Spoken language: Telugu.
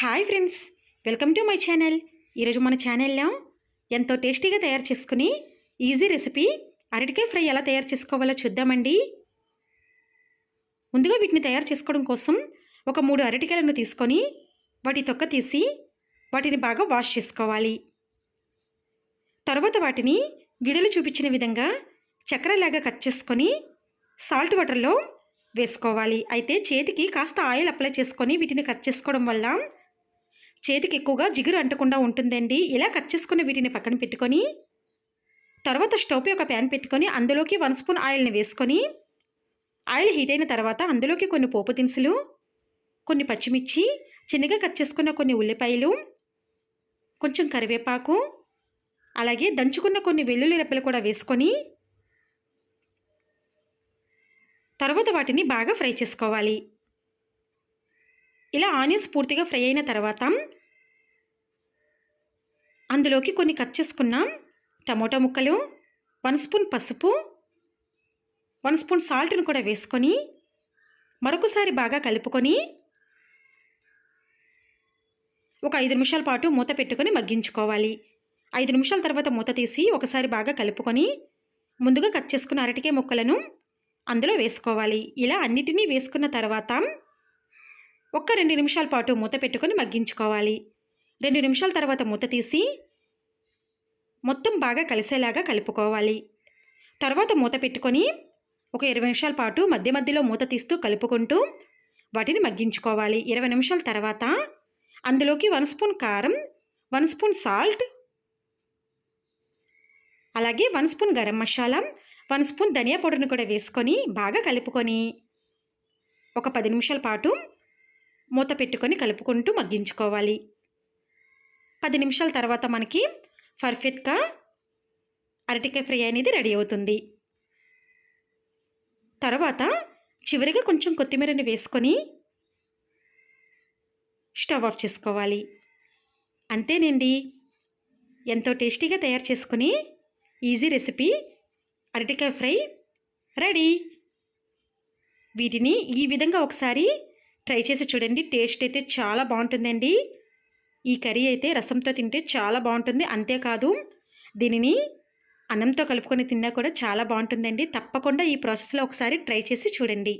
Hi friends welcome to my channel. ఈరోజు మన ఛానల్లో ఎంతో టేస్టీగా తయారు చేసుకుని ఈజీ రెసిపీ అరటికాయ ఫ్రై ఎలా తయారు చేసుకోవాలో చూద్దామండి. ముందుగా వీటిని తయారు చేసుకోవడం కోసం ఒక మూడు అరటికాయలను తీసుకొని వాటి తొక్క తీసి వాటిని బాగా వాష్ చేసుకోవాలి. తర్వాత వాటిని వీడియోలో చూపించిన విధంగా చక్రలాగా కట్ చేసుకొని సాల్ట్ వాటర్లో వేసుకోవాలి. అయితే చేతికి కాస్త ఆయిల్ అప్లై చేసుకొని వీటిని కట్ చేసుకోవడం వల్ల చేతికి ఎక్కువగా జిగురు అంటకుండా ఉంటుందండి. ఇలా కట్ చేసుకున్న వీటిని పక్కన పెట్టుకొని తర్వాత స్టవ్ ఒక ప్యాన్ పెట్టుకొని అందులోకి వన్ స్పూన్ ఆయిల్ని వేసుకొని ఆయిల్ హీట్ అయిన తర్వాత అందులోకి కొన్ని పోపు దినుసులు కొన్ని పచ్చిమిర్చి చిన్నగా కట్ చేసుకున్న కొన్ని ఉల్లిపాయలు కొంచెం కరివేపాకు అలాగే దంచుకున్న కొన్ని వెల్లుల్లి రెప్పలు కూడా వేసుకొని తర్వాత వాటిని బాగా ఫ్రై చేసుకోవాలి. ఇలా ఆనియన్స్ పూర్తిగా ఫ్రై అయిన తర్వాత అందులోకి కొన్ని కట్ చేసుకున్నాం. టమోటా ముక్కలు వన్ స్పూన్ పసుపు వన్ స్పూన్ సాల్ట్ను కూడా వేసుకొని మరొకసారి బాగా కలుపుకొని ఒక ఐదు నిమిషాల పాటు మూత పెట్టుకొని మగ్గించుకోవాలి. ఐదు నిమిషాల తర్వాత మూత తీసి ఒకసారి బాగా కలుపుకొని ముందుగా కట్ చేసుకున్న అరటికాయ ముక్కలను అందులో వేసుకోవాలి. ఇలా అన్నిటినీ వేసుకున్న తర్వాత ఒక్క రెండు నిమిషాల పాటు మూత పెట్టుకొని మగ్గించుకోవాలి. రెండు నిమిషాల తర్వాత మూత తీసి మొత్తం బాగా కలిసేలాగా కలుపుకోవాలి. తర్వాత మూత పెట్టుకొని ఒక ఇరవై నిమిషాల పాటు మధ్య మధ్యలో మూత తీస్తూ కలుపుకుంటూ వాటిని మగ్గించుకోవాలి. ఇరవై నిమిషాల తర్వాత అందులోకి వన్ స్పూన్ కారం వన్ స్పూన్ సాల్ట్ అలాగే one spoon garam masala one spoon ధనియా పౌడర్ని కూడా వేసుకొని బాగా కలుపుకొని ఒక పది నిమిషాల పాటు మూత పెట్టుకొని కలుపుకుంటూ మగ్గించుకోవాలి. పది నిమిషాల తర్వాత మనకి పర్ఫెక్ట్గా అరటికాయ ఫ్రై అనేది రెడీ అవుతుంది. తర్వాత చివరిగా కొంచెం కొత్తిమీరని వేసుకొని స్టవ్ ఆఫ్ చేసుకోవాలి. అంతేనండి. ఎంతో టేస్టీగా తయారు చేసుకుని ఈజీ రెసిపీ అరటికాయ ఫ్రై రెడీ. వీటిని ఈ విధంగా ఒకసారి ట్రై చేసి చూడండి. టేస్ట్ అయితే చాలా బాగుంటుందండి. ఈ కర్రీ అయితే రసంతో తింటే చాలా బాగుంటుంది. అంతేకాదు దీనిని అన్నంతో కలుపుకొని తిన్నా కూడా చాలా బాగుంటుందండి. తప్పకుండా ఈ ప్రాసెస్లో ఒకసారి ట్రై చేసి చూడండి.